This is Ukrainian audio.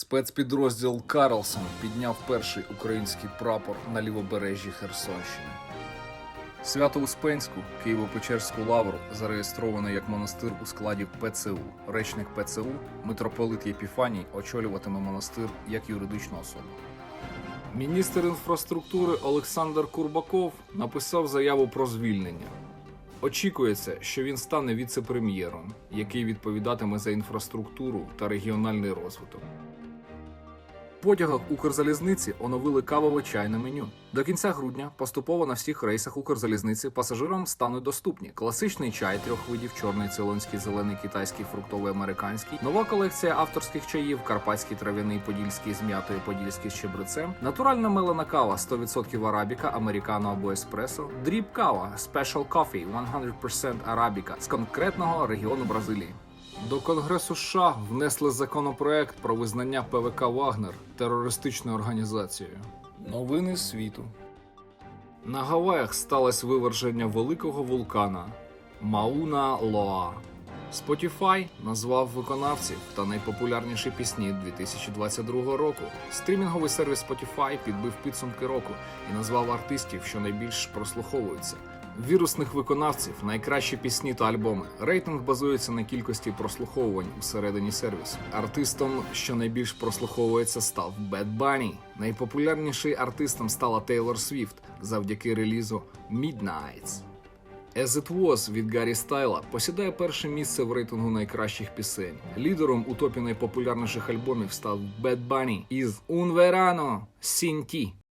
Спецпідрозділ Карлсон підняв перший український прапор на лівобережжі Херсонщини. Свято-Успенську Києво-Печерську лавру зареєстровано як монастир у складі ПЦУ. Речник ПЦУ митрополит Єпіфаній очолюватиме монастир як юридичну особу. Міністр інфраструктури Олександр Курбаков написав заяву про звільнення. Очікується, що він стане віце-прем'єром, який відповідатиме за інфраструктуру та регіональний розвиток. Потягах Укрзалізниці оновили кавове чайне меню. До кінця грудня поступово на всіх рейсах Укрзалізниці пасажирам стануть доступні класичний чай трьох видів: чорний, цейлонський, зелений, китайський, фруктовий, американський, нова колекція авторських чаїв, карпатський трав'яний, подільський з м'ятою, подільський з чебрецем, натуральна мелена кава 100% арабіка, американо або еспресо, дріб кава, special coffee 100% арабіка з конкретного регіону Бразилії. До Конгресу США внесли законопроект про визнання ПВК Вагнер терористичною організацією. Новини світу. На Гаваях сталося виверження великого вулкана Мауна Лоа. Spotify назвав виконавців та найпопулярніші пісні 2022 року. Стрімінговий сервіс Spotify підбив підсумки року і назвав артистів, що найбільш прослуховуються. Вірусних виконавців найкращі пісні та альбоми. Рейтинг базується на кількості прослуховувань всередині сервісу. Артистом, що найбільш прослуховується, став Bad Bunny. Найпопулярніший артистом стала Тейлор Свіфт завдяки релізу Midnights. As It Was від Гаррі Стайла посідає перше місце в рейтингу найкращих пісень. Лідером у топі найпопулярніших альбомів став Bad Bunny із Un Verano Sin Ti.